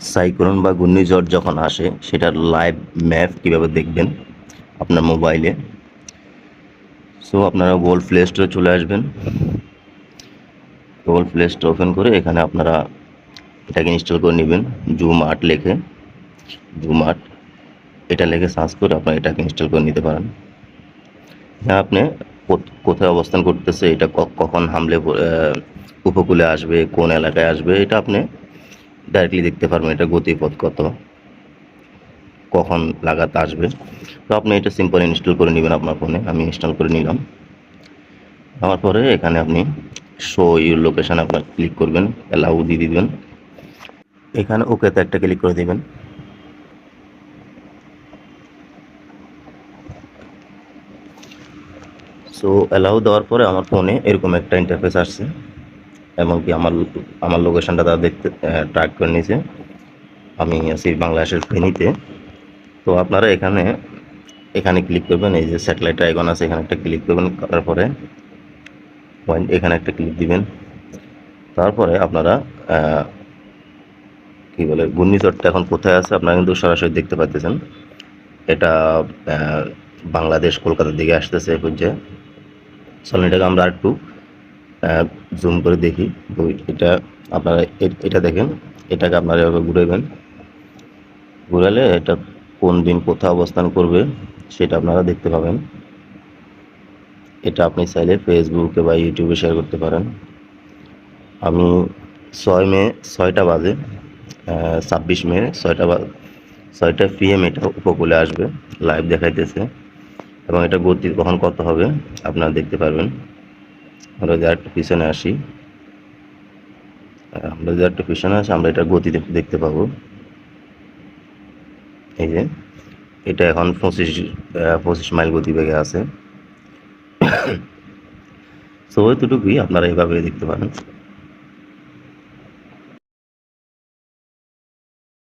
Cyclone বা ঘূর্ণিঝড় যখন আসে, সেটার লাইভ ম্যাপ কীভাবে দেখবেন আপনার মোবাইলে সো আপনারা গুগল প্লে স্টোরে চলে আসবেন। গুগল প্লে স্টোর ওপেন করে এখানে আপনারা এটাকে ইনস্টল করে নেবেন জুম আর্ট লেখে। জুম আর্ট এটা লেখে সার্চ করে আপনারা এটাকে ইনস্টল করে নিতে পারেন। হ্যাঁ আপনি কোথ- কোথায় অবস্থান করতেছে, এটা কখন হামলে উপকূলে আসবে, কোন এলাকায় আসবে, এটা আপনি ডাইরেক্টলি দেখতে পারবেন এটা গতিপথ কত, কখন লাগাতে আসবে। তো আপনি এটা সিম্পল ইনস্টল করে নেবেন আপনার ফোনে আমি ইনস্টল করে নিলাম। আমার পরে এখানে আপনি শো ইউর লোকেশন আপনার ক্লিক করবেন অ্যালাউ দিয়ে দিবেন। এখানে ওকেতে একটা ক্লিক করে দেবেন। সো অ্যালাউ দেওয়ার পরে আমার ফোনে এরকম একটা ইন্টারফেস আসছে। এমনকি আমার আমার লোকেশনটা তারা দেখতে ট্র্যাক করে নিয়েছে। আমি আছি বাংলাদেশের ফেনীতে। তো আপনারা এখানে এখানে ক্লিক করবেন, এই যে স্যাটেলাইট আইকন আছে, এখানে একটা ক্লিক করবেন, করার পরে এখানে একটা ক্লিক দিবেন। তারপরে আপনারা কি বলে, ঘূর্ণিঝড়টা এখন কোথায় আছে আপনারা কিন্তু সরাসরি দেখতে পাচ্ছেন এটা বাংলাদেশ কলকাতার দিকে আসতেছে এই পর্যায়ে। চলেন এটাকে আমরা একটু জুম করে দেখি। এটা আপনারা এটা দেখেন, এটাকে আপনারা এভাবে ঘুরাইবেন ঘুরালে এটা কোন দিন কোথায় অবস্থান করবে সেটা আপনারা দেখতে পাবেন। এটা আপনি চাইলে ফেসবুকে বা ইউটিউবে শেয়ার করতে পারেন। আমি ছয় মে, ছয়টা বাজে ছাব্বিশ মে, ছয়টা ছয়টা পিএম এটা উপকূলে আসবে লাইভ দেখাইতেছে। এবং এটা গতি কখন কত হবে, আপনারা দেখতে পারবেন। আমরা যদি পিছনে আসি। আমরা যদি একটু পিছনে আসি, আমরা এটা গতি দেখতে পাবো। এই যে, এটা এখন পঁচিশ পঁচিশ মাইল গতিবেগে আছে। সো এতটুকুই, আপনারা এভাবে দেখতে পারেন।